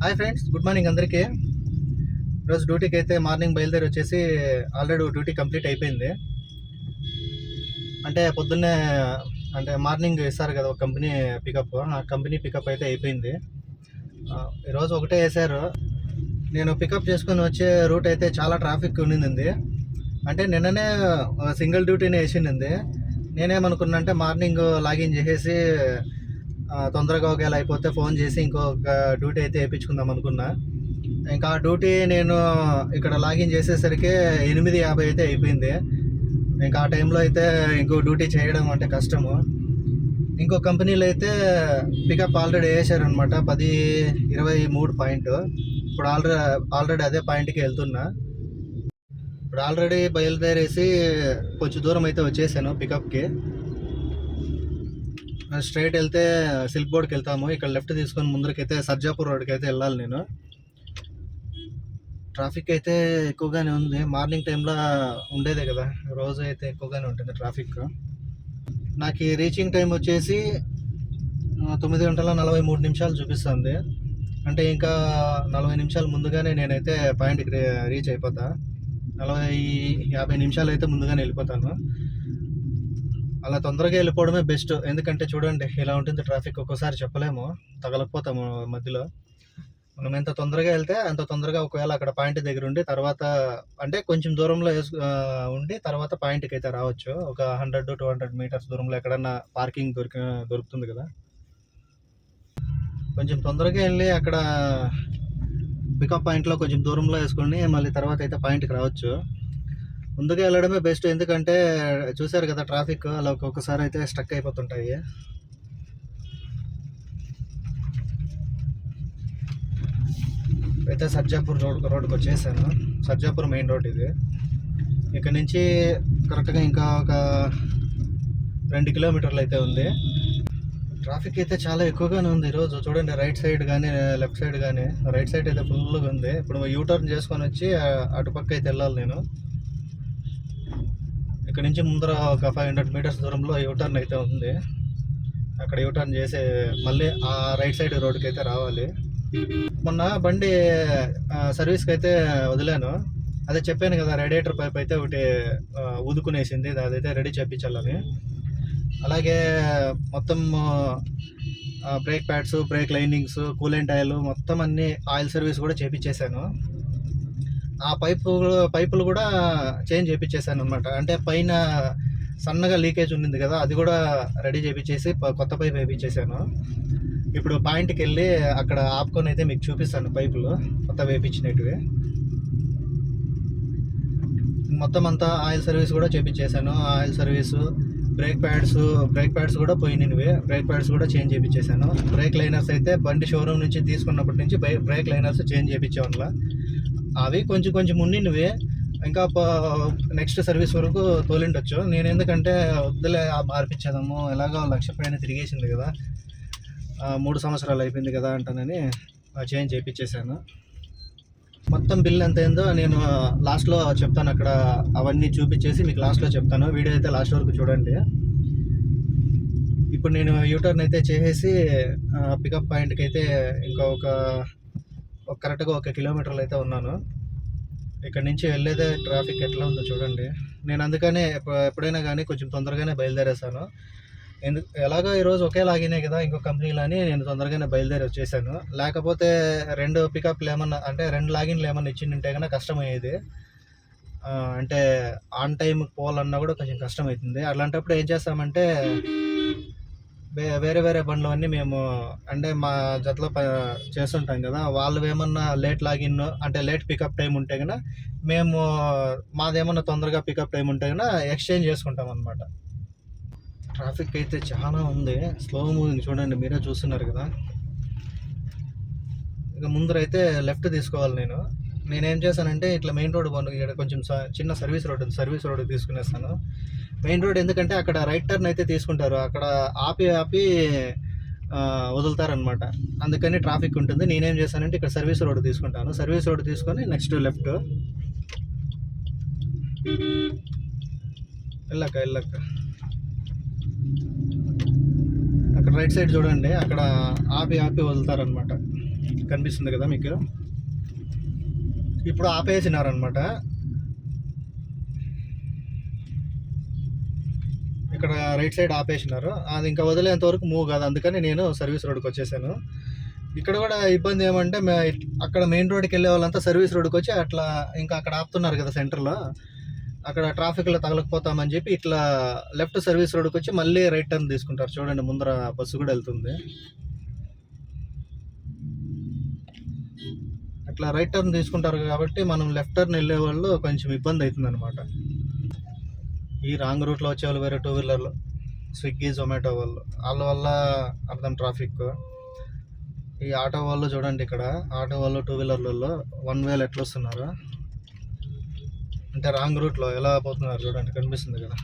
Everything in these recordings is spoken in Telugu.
హాయ్ ఫ్రెండ్స్ గుడ్ మార్నింగ్ అందరికీ. ఈరోజు డ్యూటీకి అయితే మార్నింగ్ బయలుదేరి వచ్చేసి ఆల్రెడీ డ్యూటీ కంప్లీట్ అయిపోయింది. అంటే పొద్దున్నే అంటే మార్నింగ్ ఇస్తారు కదా ఒక కంపెనీ పికప్. ఆ కంపెనీ పికప్ అయితే అయిపోయింది. ఈరోజు ఒకటే వేశారు. నేను పికప్ చేసుకొని వచ్చే రూట్ అయితే చాలా ట్రాఫిక్ ఉండింది. అంటే నిన్ననే సింగిల్ డ్యూటీనే వేసింది. నేనేమనుకున్నా అంటే మార్నింగ్ లాగిన్ చేసేసి తొందరగా ఒకవేళ అయిపోతే ఫోన్ చేసి ఇంకొక డ్యూటీ అయితే వేయించుకుందాం అనుకున్నా. ఇంకా ఆ డ్యూటీ నేను ఇక్కడ లాగిన్ చేసేసరికి ఎనిమిది యాభై అయితే అయిపోయింది. ఇంకా ఆ టైంలో అయితే ఇంకో డ్యూటీ చేయడం అంటే కష్టము. ఇంకో కంపెనీలో అయితే పికప్ ఆల్రెడీ వేసారనమాట పది ఇరవై మూడు పాయింట్. ఇప్పుడు ఆల్రెడీ ఆల్రెడీ అదే పాయింట్కి వెళ్తున్నా. ఇప్పుడు ఆల్రెడీ బయలుదేరేసి కొంచెం దూరం అయితే వచ్చేసాను పికప్కి స్ట్రైట్ వెళ్తే సిల్క్ బోర్డ్కి వెళ్తాము. ఇక్కడ లెఫ్ట్ తీసుకొని ముందరకైతే సర్జాపూర్ రోడ్కి అయితే వెళ్ళాలి నేను. ట్రాఫిక్ అయితే ఎక్కువగానే ఉంది. మార్నింగ్ టైంలో ఉండేదే కదా. రోజు అయితే ఎక్కువగానే ఉంటుంది ట్రాఫిక్. నాకు ఈ రీచింగ్ టైం వచ్చేసి తొమ్మిది గంటల నలభై మూడు నిమిషాలు చూపిస్తుంది. అంటే ఇంకా నలభై నిమిషాలు ముందుగానే నేనైతే పాయింట్కి రీచ్ అయిపోతా. నలభై యాభై నిమిషాలు అయితే ముందుగానే వెళ్ళిపోతాను. అలా తొందరగా వెళ్ళిపోవడమే బెస్ట్. ఎందుకంటే చూడండి ఇలా ఉంటుంది ట్రాఫిక్. ఒక్కోసారి చెప్పలేము తగలకపోతాము మధ్యలో. మనం ఎంత తొందరగా వెళ్తే అంత తొందరగా ఒకవేళ అక్కడ పాయింట్ దగ్గర ఉండి తర్వాత అంటే కొంచెం దూరంలో ఉండి తర్వాత పాయింట్కి అయితే రావచ్చు. ఒక హండ్రెడ్ టూ హండ్రెడ్ మీటర్స్ దూరంలో ఎక్కడన్నా పార్కింగ్ దొరికి దొరుకుతుంది కదా. కొంచెం తొందరగా వెళ్ళి అక్కడ పికప్ పాయింట్లో కొంచెం దూరంలో వేసుకొని మళ్ళీ తర్వాత అయితే పాయింట్కి రావచ్చు. ముందుగా వెళ్ళడమే బెస్ట్ ఎందుకంటే చూశారు కదా ట్రాఫిక్ అలా ఒక్కొక్కసారి అయితే స్టక్ అయిపోతుంటాయి. అయితే సర్జాపూర్ రోడ్ రోడ్కి వచ్చేసాను. సర్జాపూర్ మెయిన్ రోడ్ ఇది. ఇక్కడ నుంచి కరెక్ట్గా ఇంకా ఒక రెండు కిలోమీటర్లు అయితే ఉంది. ట్రాఫిక్ అయితే చాలా ఎక్కువగానే ఉంది ఈరోజు. చూడండి రైట్ సైడ్ కానీ లెఫ్ట్ సైడ్ కానీ రైట్ సైడ్ అయితే ఫుల్గా ఉంది. ఇప్పుడు యూటర్న్ చేసుకొని వచ్చి అటుపక్క అయితే వెళ్ళాలి నేను. ఇక్కడ నుంచి ముందర ఒక ఫైవ్ హండ్రెడ్ మీటర్స్ దూరంలో యూటర్న్ అయితే ఉంది. అక్కడ యూటర్న్ చేసే మళ్ళీ ఆ రైట్ సైడ్ రోడ్కి అయితే రావాలి. మొన్న బండి సర్వీస్కి అయితే వదిలాను. అదే చెప్పాను కదా రేడియేటర్ పైప్ అయితే ఒకటి ఊదుకునేసింది. అదైతే రెడీ చేయించాలని అలాగే మొత్తం brake pads brake linings coolant oil మొత్తం అన్ని ఆయిల్ సర్వీస్ కూడా చేపించేశాను. ఆ పైపు పైపులు కూడా చేంజ్ చేయించేసాను అనమాట అంటే పైన సన్నగా లీకేజ్ ఉండింది కదా అది కూడా రెడీ చేయించేసి ప- కొత్త పైప్ వేయించేసాను ఇప్పుడు పాయింట్కి వెళ్ళి అక్కడ ఆపుకొని అయితే మీకు చూపిస్తాను పైపులు కొత్త వేయించినవి మొత్తం అంతా ఆయిల్ సర్వీస్ కూడా చేపించేశాను oil service brake pads brake pads కూడా పోయినవి బ్రేక్ ప్యాడ్స్ కూడా చేంజ్ చేయించేసాను బ్రేక్ లైనర్స్ అయితే బండి షోరూమ్ నుంచి తీసుకున్నప్పటి నుంచి బై- బ్రేక్ లైనర్స్ చేంజ్ చేయించేవాళ్ళ అవి కొంచెం కొంచెం ఉండినవి ఇంకా నెక్స్ట్ సర్వీస్ వరకు తోలిండొచ్చు. నేను ఎందుకంటే వద్దులే మార్పించేదాము ఎలాగో లక్ష పైన తిరిగేసింది కదా. మూడు సంవత్సరాలు అయిపోయింది కదా అంటానని చేంజ్ చేయించేసాను మొత్తం బిల్ ఎంత అయిందో నేను లాస్ట్లో చెప్తాను అక్కడ. అవన్నీ చూపించేసి మీకు లాస్ట్లో చెప్తాను. వీడియో అయితే లాస్ట్ వరకు చూడండి. ఇప్పుడు నేను యూటర్న్ అయితే చేసేసి పికప్ పాయింట్కి అయితే ఇంకా ఒక కరెక్ట్గా ఒక కిలోమీటర్లు అయితే ఉన్నాను. ఇక్కడ నుంచి వెళ్ళేదే ట్రాఫిక్ ఎట్లా ఉందో చూడండి. నేను అందుకనే ఎప్పుడైనా కానీ కొంచెం తొందరగానే బయలుదేరేసాను ఎందుకు ఎలాగో ఈరోజు ఒకే లాగినే కదా ఇంకో కంపెనీలో అని నేను తొందరగానే బయలుదేరి వచ్చేసాను. లేకపోతే రెండు పికప్లు ఏమన్నా అంటే రెండు లాగిన్లు ఏమన్నా ఇచ్చిందంటే కన్నా కష్టమయ్యేది. అంటే ఆన్ టైం పోవాలన్నా కూడా కొంచెం కష్టం అవుతుంది అలాంటప్పుడు ఏం చేస్తామంటే వేరే వేరే బండ్లు అన్నీ మేము అంటే మా జతలో ప చేస్తుంటాం కదా. వాళ్ళు ఏమన్నా లేట్ లాగిన్ అంటే లేట్ పికప్ టైం ఉంటే కన్నా మేము మాదేమన్నా తొందరగా పికప్ టైం ఉంటే కన్నా ఎక్స్చేంజ్ చేసుకుంటాం అనమాట ట్రాఫిక్ అయితే చాలా ఉంది. స్లో మూవింగ్ చూడండి మీరే చూస్తున్నారు కదా. ఇక ముందరైతే లెఫ్ట్ తీసుకోవాలి నేను. నేనేం చేశానంటే ఇట్లా మెయిన్ రోడ్ పోను ఇక్కడ కొంచెం చిన్న సర్వీస్ రోడ్ ఉంది. సర్వీస్ రోడ్ తీసుకునేస్తాను మెయిన్ రోడ్ ఎందుకంటే అక్కడ రైట్ టర్న్ అయితే తీసుకుంటారు. అక్కడ ఆపి ఆపి వదులుతారనమాట అందుకని ట్రాఫిక్ ఉంటుంది. నేనేం చేశానంటే ఇక్కడ సర్వీస్ రోడ్ తీసుకుంటాను. సర్వీస్ రోడ్ తీసుకొని నెక్స్ట్ లెఫ్ట్ వెళ్ళక్క వెళ్ళక అక్కడ రైట్ సైడ్ చూడండి. అక్కడ ఆపి ఆపి వదులుతారనమాట కనిపిస్తుంది కదా మీకు? ఇప్పుడు ఆపేసినారనమాట ఇక్కడ రైట్ సైడ్ ఆపేసినారు. అది ఇంకా వదిలేంత వరకు మూవ్ కాదు. అందుకని నేను సర్వీస్ రోడ్కి వచ్చేసాను. ఇక్కడ కూడా ఇబ్బంది ఏమంటే మే- అక్కడ మెయిన్ రోడ్కి వెళ్ళే వాళ్ళంతా సర్వీస్ రోడ్కి వచ్చి అట్లా ఇంకా అక్కడ ఆపుతున్నారు కదా సెంటర్లో అక్కడ ట్రాఫిక్లో తగలకపోతామని చెప్పి ఇట్లా లెఫ్ట్ సర్వీస్ రోడ్కి వచ్చి మళ్ళీ రైట్ టర్న్ తీసుకుంటారు. చూడండి ముందర బస్సు కూడా వెళ్తుంది. అట్లా రైట్ టర్న్ తీసుకుంటారు కాబట్టి మనం లెఫ్ట్ టర్న్ వెళ్ళే వాళ్ళు కొంచెం ఇబ్బంది అవుతుంది అనమాట ఈ రాంగ్ రూట్లో వచ్చే వాళ్ళు వేరే టూ వీలర్లో స్విగ్గీ జొమాటో వాళ్ళు. వాళ్ళ వల్ల అర్థం ట్రాఫిక్. ఈ ఆటో వాళ్ళు చూడండి ఇక్కడ. ఆటో వాళ్ళు టూ వీలర్లలో వన్ వేలు ఎట్లా వస్తున్నారు అంటే రాంగ్ రూట్లో ఎలా పోతున్నారు చూడండి. కనిపిస్తుంది కదా.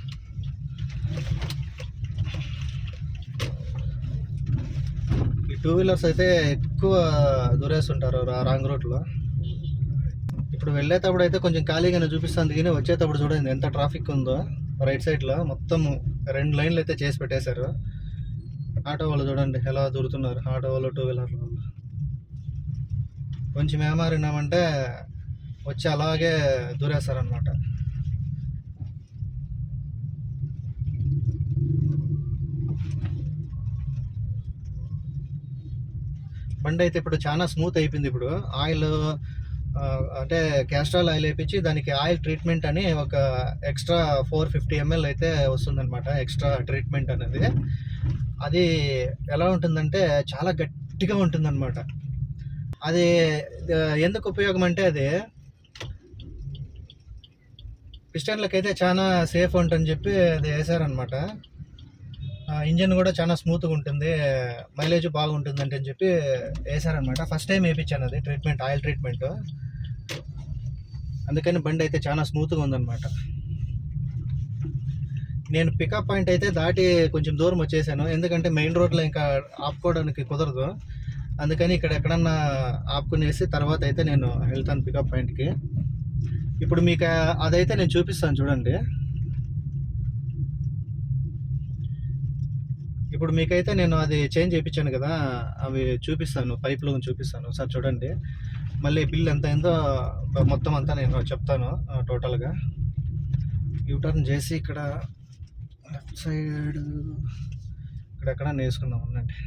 ఈ టూ వీలర్స్ అయితే ఎక్కువ దూరేస్తుంటారు రాంగ్ రూట్లో ఇప్పుడు వెళ్ళేటప్పుడు అయితే కొంచెం ఖాళీగానే చూపిస్తుంది కానీ వచ్చేటప్పుడు చూడండి ఎంత ట్రాఫిక్ ఉందో. రైట్ సైడ్లో మొత్తం రెండు లైన్లు అయితే చేసి పెట్టేశారు. ఆటో వాళ్ళు చూడండి ఎలా దూరుతున్నారు. ఆటో వాళ్ళు టూ వీలర్ వాళ్ళు. కొంచెం ఏమారినామంటే వచ్చి అలాగే దూరేస్తారనమాట బండి అయితే ఇప్పుడు చాలా స్మూత్ అయిపోయింది ఇప్పుడు. ఆయిల్ అంటే క్యాస్ట్రాల్ ఆయిల్ వేయించి దానికి ఆయిల్ ట్రీట్మెంట్ అని ఒక ఎక్స్ట్రా ఫోర్ ఫిఫ్టీ ఎంఎల్ అయితే వస్తుందన్నమాట ఎక్స్ట్రా ట్రీట్మెంట్ అనేది. అది ఎలా ఉంటుందంటే చాలా గట్టిగా ఉంటుందన్నమాట. అది ఎందుకు ఉపయోగం అంటే అది పిస్టన్లకైతే అయితే చాలా సేఫ్ ఉంటుందని చెప్పి అది వేసారనమాట ఇంజన్ కూడా చాలా స్మూత్గా ఉంటుంది. మైలేజ్ బాగుంటుంది అంటే అని చెప్పి వేసారనమాట ఫస్ట్ టైం వేయించాను అది ట్రీట్మెంట్ ఆయిల్ ట్రీట్మెంట్ అందుకని బండి అయితే చాలా స్మూత్గా ఉందన్నమాట. నేను పికప్ పాయింట్ అయితే దాటి కొంచెం దూరం వచ్చేసాను. ఎందుకంటే మెయిన్ రోడ్లో ఇంకా ఆపుకోవడానికి కుదరదు. అందుకని ఇక్కడ ఎక్కడన్నా ఆపుకునేసి తర్వాత అయితే నేను వెళ్తాను పికప్ పాయింట్కి ఇప్పుడు మీకు అదైతే నేను చూపిస్తాను చూడండి. ఇప్పుడు మీకైతే నేను అది చేంజ్ చేయించాను కదా అవి చూపిస్తాను పైప్లో చూపిస్తాను. సార్ చూడండి. మళ్ళీ బిల్ ఎంత అయిందో మొత్తం అంతా నేను చెప్తాను టోటల్గా యూటర్న్ చేసి ఇక్కడ లెఫ్ట్ సైడ్ ఇక్కడెక్కడ నేసుకుందాం ఉండండి.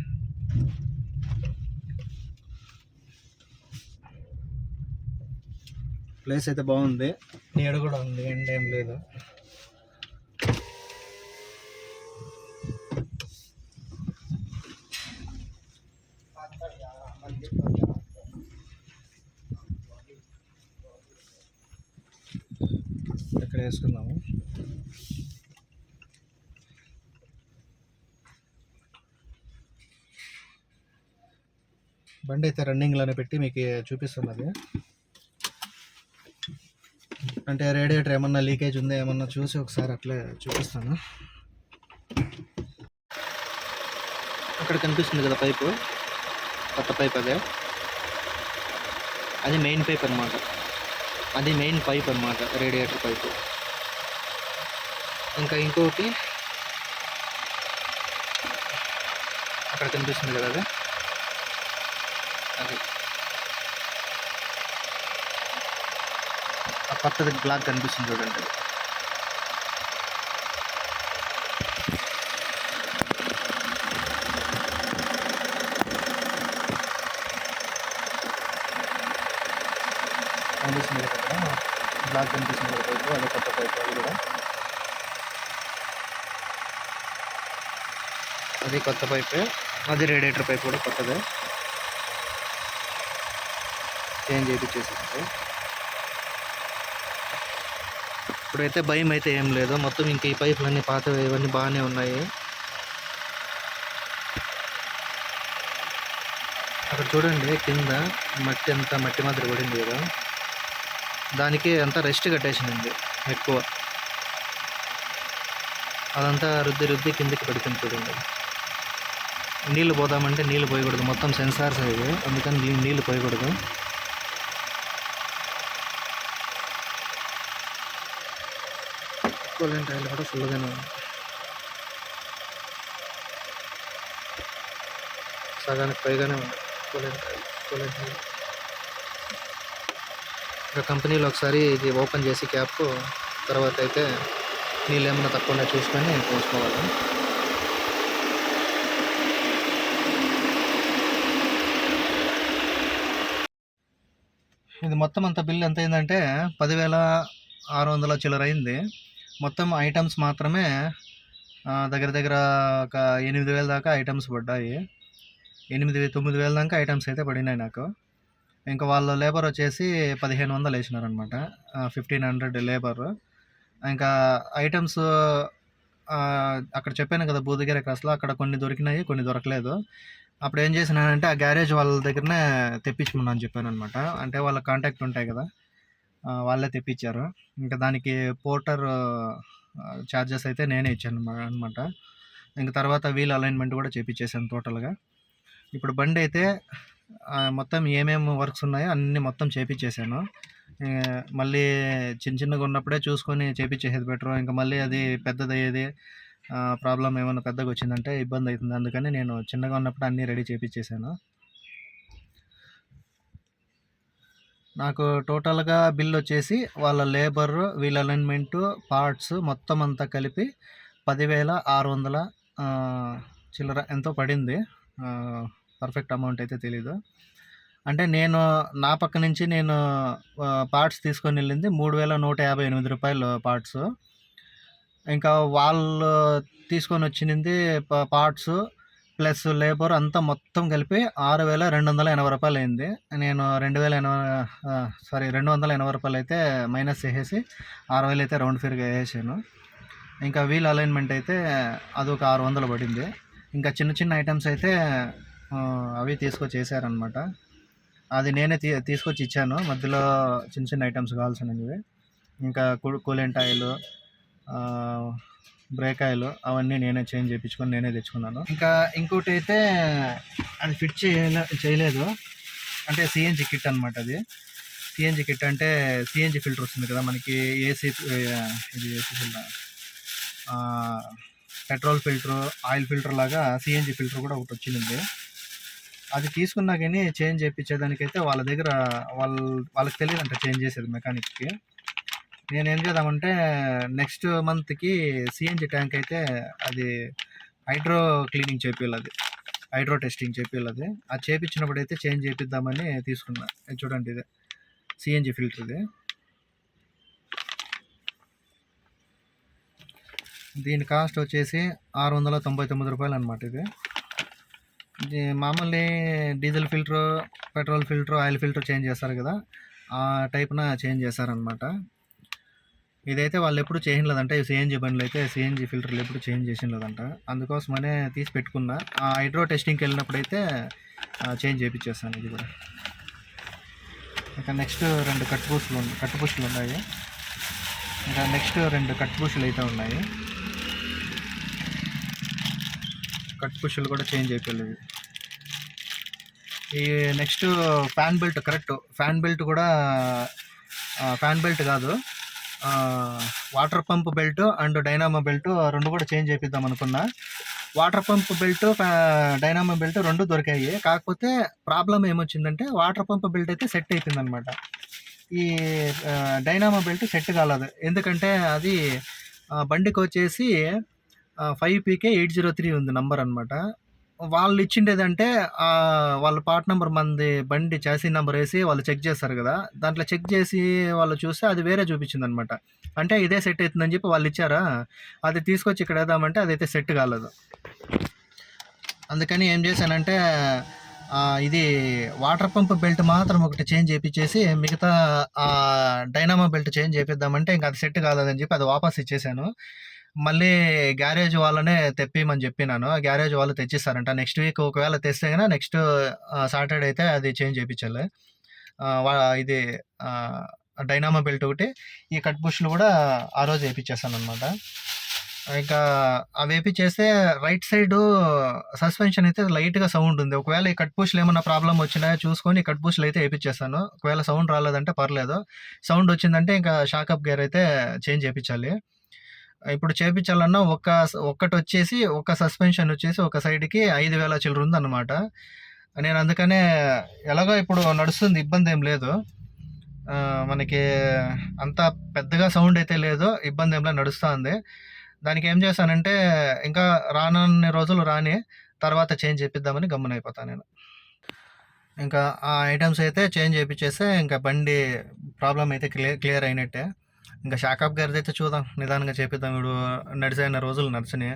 ప్లేస్ అయితే బాగుంది. నీడ కూడా ఉంది ఎండ్ ఏం లేదు. వేసుకున్నాము బండి అయితే రన్నింగ్లోనే పెట్టి మీకు చూపిస్తున్నది అంటే రేడియేటర్ ఏమన్నా లీకేజ్ ఉందా ఏమన్నా చూసి ఒకసారి అట్లే చూపిస్తాను. అక్కడ కనిపిస్తుంది కదా పైపు కొత్త పైప్ అదే. అది మెయిన్ పైప్ అన్నమాట. అది మెయిన్ పైప్ అన్నమాట రేడియేటర్ పైపు ఇంకా ఇంకొకటి. అక్కడ కనిపిస్తుంది కదా అది. అది. ఆ కొత్తది బ్లాక్ కనిపిస్తుంది చూడండి. అది. కనిపిస్తుంది కదా. బ్లాక్ కనిపిస్తుంది కదా. పైపు అదే కొత్త పైపు అది కూడా. అది కొత్త పైపే. అది రేడియేటర్ పైప్ కూడా కొత్తదే. చేంజ్ చేయించేసి ఇప్పుడైతే భయం అయితే ఏం లేదు. మొత్తం ఇంక ఈ పైపులన్నీ పాతవి ఇవన్నీ బాగానే ఉన్నాయి. అక్కడ చూడండి కింద మట్టి అంతా మట్టి మాదిరి పడింది కదా. దానికి అంతా రెస్ట్ కట్టేసింది ఎక్కువ. అదంతా రుద్ది రుద్ది కిందకి పడుతుంది చూడండి. నీళ్ళు పోదామంటే నీళ్ళు పోయకూడదు. మొత్తం సెన్సార్స్ అవి. అందుకని నీళ్ళు పోయకూడదు. కూలింగ్ ఆయిల్ కూడా ఫుల్గానే ఉంది సగానికి పైగానే ఉంది కూలింగ్ ఆయిల్ కూలెంట్ ఆయిల్ ఇంకా కంపెనీలో ఒకసారి ఇది ఓపెన్ చేసి క్యాప్ తర్వాత అయితే నీళ్ళు ఏమైనా తక్కువ చూసుకొని పోసుకోవాలి. ఇది మొత్తం అంత బిల్ ఎంత అయిందంటే పదివేల ఆరు వందల చిల్లర అయింది మొత్తం ఐటమ్స్ మాత్రమే దగ్గర దగ్గర ఒక ఎనిమిది వేల దాకా ఐటమ్స్ పడ్డాయి. ఎనిమిది తొమ్మిది వేల దాకా ఐటమ్స్ అయితే పడినాయి నాకు. ఇంకా వాళ్ళ లేబర్ వచ్చేసి పదిహేను వందలు వేసినారనమాట ఫిఫ్టీన్ హండ్రెడ్ లేబర్. ఇంకా ఐటమ్స్ అక్కడ చెప్పాను కదా బూదగిరి క్రాస్లో అక్కడ కొన్ని దొరికినాయి కొన్ని దొరకలేదు. అప్పుడు ఏం చేసినానంటే ఆ గ్యారేజ్ వాళ్ళ దగ్గరనే తెప్పించుకున్నాను చెప్పాను అనమాట అంటే వాళ్ళ కాంటాక్ట్ ఉంటాయి కదా వాళ్ళే తెప్పించారు. ఇంకా దానికి పోర్టర్ ఛార్జెస్ అయితే నేనే ఇచ్చాను అనమాట ఇంకా తర్వాత వీల్ అలైన్మెంట్ కూడా చేపించేసాను టోటల్గా. ఇప్పుడు బండి అయితే మొత్తం ఏమేమి వర్క్స్ ఉన్నాయో అన్నీ మొత్తం చేపించేసాను మళ్ళీ చిన్న చిన్నగా ఉన్నప్పుడే చూసుకొని చేపించేసేది బెటర్. ఇంకా మళ్ళీ అది పెద్దది అయ్యేది ప్రాబ్లం ఏమైనా పెద్దగా వచ్చిందంటే ఇబ్బంది అవుతుంది. అందుకని నేను చిన్నగా ఉన్నప్పుడు అన్నీ రెడీ చేపించేసాను నాకు టోటల్గా బిల్ వచ్చేసి వాళ్ళ లేబర్ వీళ్ళ అలైన్మెంటు పార్ట్స్ మొత్తం అంతా కలిపి పదివేల ఆరు వందల చిల్లర ఎంతో పడింది. పర్ఫెక్ట్ అమౌంట్ అయితే తెలీదు. అంటే నేను నా పక్క నుంచి నేను పార్ట్స్ తీసుకొని వెళ్ళింది మూడు వేల నూట యాభై ఎనిమిది రూపాయలు పార్ట్స్. ఇంకా వాళ్ళు తీసుకొని వచ్చింది పార్ట్స్ ప్లస్ లేబర్ అంతా మొత్తం కలిపి ఆరు వేల రెండు వందల ఎనభై రూపాయలు అయింది. నేను రెండు వేల ఎనభై సారీ రెండు వందల ఎనభై రూపాయలు అయితే మైనస్ వేసేసి ఆరు వేలు అయితే రౌండ్ ఫిర్గా వేసాను ఇంకా వీల్ అలైన్మెంట్ అయితే అది ఒక ఆరు వందలు పడింది. ఇంకా చిన్న చిన్న ఐటమ్స్ అయితే అవి తీసుకొచ్చి వేసారనమాట అది నేనే తీ తీసుకొచ్చి ఇచ్చాను. మధ్యలో చిన్న చిన్న ఐటమ్స్ కావాల్సినవి. ఇంకా కూ- కూలెంట్ ఆయిల్ బ్రేక్ ఆయిల్ అవన్నీ నేనే చేంజ్ చేయించుకొని నేనే తెచ్చుకున్నాను. ఇంకా ఇంకోటి అయితే అది ఫిట్ చేయలే చేయలేదు. అంటే సిఎన్జి కిట్ అనమాట అది. సిఎన్జి కిట్ అంటే సిఎన్జి ఫిల్టర్ వస్తుంది కదా మనకి ఏసీ ఇది AC filter petrol filter oil filter లాగా సిఎన్జి ఫిల్టర్ కూడా ఒకటి వచ్చింది. అది తీసుకున్నా కానీ చేంజ్ చేయించేదానికైతే వాళ్ళ దగ్గర వాళ్ళ వాళ్ళకి తెలియదు చేంజ్ చేసేది మెకానిక్కి నేను ఏం చేద్దామంటే నెక్స్ట్ మంత్కి సిఎన్జి ట్యాంక్ అయితే అది హైడ్రో క్లీనింగ్ చేపియాలి అది హైడ్రో టెస్టింగ్ చేపియాలి అది అది చేపించినప్పుడు అయితే చేంజ్ చేపిద్దామని తీసుకున్నా. చూడండి ఇది. సిఎన్జి ఫిల్టర్ ఇది. దీని కాస్ట్ వచ్చేసి ఆరు వందల తొంభై తొమ్మిది రూపాయలు అనమాట ఇది. ఇది మామూలు diesel filter petrol filter oil filter change చేస్తారు కదా. ఆ టైప్న చేంజ్ చేశారనమాట ఇదైతే వాళ్ళు ఎప్పుడు చేయలేదంట ఈ సిఎన్జి బండ్లు అయితే సిఎన్జి ఫిల్టర్లు ఎప్పుడు చేంజ్ చేసిండదంట అందుకోసమనే తీసి పెట్టుకున్నా. ఆ హైడ్రో టెస్టింగ్కి వెళ్ళినప్పుడు అయితే చేంజ్ చేయించేస్తాను ఇది కూడా. ఇంకా నెక్స్ట్ రెండు కట్ పూసులు కట్ ఉన్నాయి. ఇంకా నెక్స్ట్ రెండు కట్ అయితే ఉన్నాయి. కట్ కూడా చేంజ్ అయిపోలేదు ఈ next fan belt correct. Fan belt కూడా ఫ్యాన్ బెల్ట్ కాదు. Water pump belt and dynamo belt రెండు కూడా చేంజ్ చేపిద్దాం అనుకున్నా. Water pump belt dynamo belt రెండు దొరికాయి. కాకపోతే ప్రాబ్లం ఏమొచ్చిందంటే వాటర్ పంప్ బెల్ట్ అయితే సెట్ అయిపోయింది అనమాట ఈ డైనామో బెల్ట్ సెట్ కాలేదు. ఎందుకంటే అది బండికి వచ్చేసి five PK eight zero three ఉంది నంబర్ అనమాట వాళ్ళు ఇచ్చిండేదంటే వాళ్ళ పార్ట్ నెంబర్ మంది బండి చాసీ నెంబర్ వేసి వాళ్ళు చెక్ చేస్తారు కదా. దాంట్లో చెక్ చేసి వాళ్ళు చూస్తే అది వేరే చూపించింది అనమాట అంటే ఇదే సెట్ అవుతుందని చెప్పి వాళ్ళు ఇచ్చారా అది తీసుకొచ్చి ఇక్కడ వేద్దామంటే అదైతే సెట్ కాలేదు. అందుకని ఏం చేశానంటే ఇది వాటర్ పంప్ బెల్ట్ మాత్రం ఒకటి చేంజ్ చేయించేసి మిగతా డైనామో బెల్ట్ చేంజ్ చేపిద్దామంటే ఇంకా అది సెట్ కాలేదని చెప్పి అది వాపస్ ఇచ్చేసాను. మళ్ళీ గ్యారేజ్ వాళ్ళనే తెప్పిమని చెప్పినాను. ఆ గ్యారేజ్ వాళ్ళు తెచ్చిస్తారంట. నెక్స్ట్ వీక్ ఒకవేళ తెస్తే కనుక నెక్స్ట్ సాటర్డే అయితే అది చేంజ్ చేయించాలి ఇది డైనామో బెల్ట్ ఒకటి ఈ కట్ బుష్లు కూడా ఆ రోజు వేయించేస్తాను అనమాట ఇంకా అవి వేపించేస్తే రైట్ సైడ్ సస్పెన్షన్ అయితే లైట్గా సౌండ్ ఉంది. ఒకవేళ ఈ కట్ పుష్లు ఏమైనా ప్రాబ్లం వచ్చినా చూసుకొని కట్ పుష్లు అయితే వేయించేస్తాను ఒకవేళ సౌండ్ రాలేదంటే పర్లేదు. సౌండ్ వచ్చిందంటే ఇంకా షాకప్ గేర్ అయితే చేంజ్ చేయించాలి ఇప్పుడు చేపించాలన్నా ఒక్క ఒక్కటి వచ్చేసి ఒక సస్పెన్షన్ వచ్చేసి ఒక సైడ్కి ఐదు వేల చిల్లర ఉందన్నమాట. నేను అందుకనే ఎలాగో ఇప్పుడు నడుస్తుంది ఇబ్బంది ఏం లేదు. మనకి అంత పెద్దగా సౌండ్ అయితే లేదు ఇబ్బంది ఏంలా నడుస్తుంది. దానికి ఏం చేశానంటే ఇంకా రానన్ని రోజులు రాని తర్వాత చేంజ్ చేపిద్దామని గమ్మున అయిపోతాను నేను. ఇంకా ఆ ఐటమ్స్ అయితే చేంజ్ చేయించేస్తే ఇంకా బండి ప్రాబ్లం అయితే క్లియర్ క్లియర్ అయినట్టే. ఇంకా షాకప్ గారిది అయితే చూద్దాం. నిదానంగా చేపిద్దాం. వీడు నడిచిన రోజులు నడిచినాయి.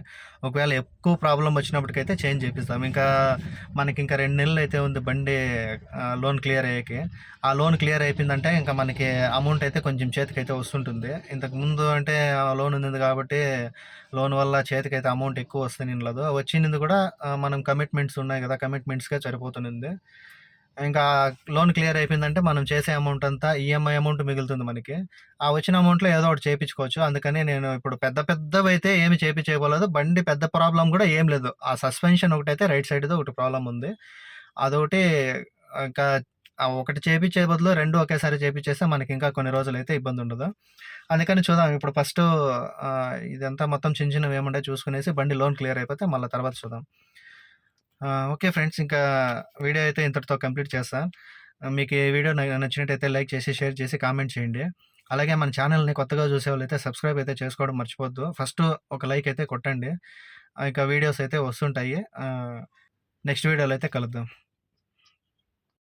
ఒకవేళ ఎక్కువ ప్రాబ్లం వచ్చినప్పటికైతే చేంజ్ చేపిస్తాం. ఇంకా మనకి ఇంకా రెండు నెలలు అయితే ఉంది బండి లోన్ క్లియర్ అయ్యాకి. ఆ లోన్ క్లియర్ అయిపోయిందంటే ఇంకా మనకి అమౌంట్ అయితే కొంచెం చేతికి అయితే వస్తుంటుంది. ఇంతకు ముందు అంటే లోన్ ఉంది కాబట్టి లోన్ వల్ల చేతికి అయితే అమౌంట్ ఎక్కువ వస్తుంది లేదు వచ్చింది కూడా మనం కమిట్మెంట్స్ ఉన్నాయి కదా కమిట్మెంట్స్కే సరిపోతుంది ఇంకా లోన్ క్లియర్ అయిపోయిందంటే మనం చేసే అమౌంట్ అంతా ఈఎంఐ అమౌంట్ మిగులుతుంది మనకి. ఆ వచ్చిన అమౌంట్లో ఏదో ఒకటి చేయించుకోవచ్చు అందుకని నేను ఇప్పుడు పెద్ద పెద్దవైతే ఏమి చేయించేయలేదు బండి పెద్ద ప్రాబ్లం కూడా ఏం లేదు. ఆ సస్పెన్షన్ ఒకటైతే రైట్ సైడ్ది ఒకటి ప్రాబ్లం ఉంది. అదొకటి ఇంకా ఆ ఒకటి చేపించే బదులు రెండు ఒకేసారి చేపించేస్తే మనకి ఇంకా కొన్ని రోజులు అయితే ఇబ్బంది ఉండదు. అందుకని చూద్దాం. ఇప్పుడు ఫస్ట్ ఇదంతా మొత్తం చిన్న చిన్నవి ఏముంటాయి చూసుకునేసి బండి లోన్ క్లియర్ అయిపోతే మళ్ళీ తర్వాత చూద్దాం. ఓకే ఫ్రెండ్స్ ఇంకా వీడియో అయితే ఇంతటితో కంప్లీట్ చేస్తాను మీకు ఈ వీడియో నచ్చినట్టయితే లైక్ చేసి షేర్ చేసి కామెంట్ చేయండి. అలాగే మన ఛానల్ని కొత్తగా చూసే వాళ్ళైతే సబ్స్క్రైబ్ అయితే చేసుకోవడం మర్చిపోద్దు ఫస్ట్ ఒక లైక్ అయితే కొట్టండి. ఇంకా వీడియోస్ అయితే వస్తుంటాయి. నెక్స్ట్ వీడియోలో అయితే కలుద్దాం.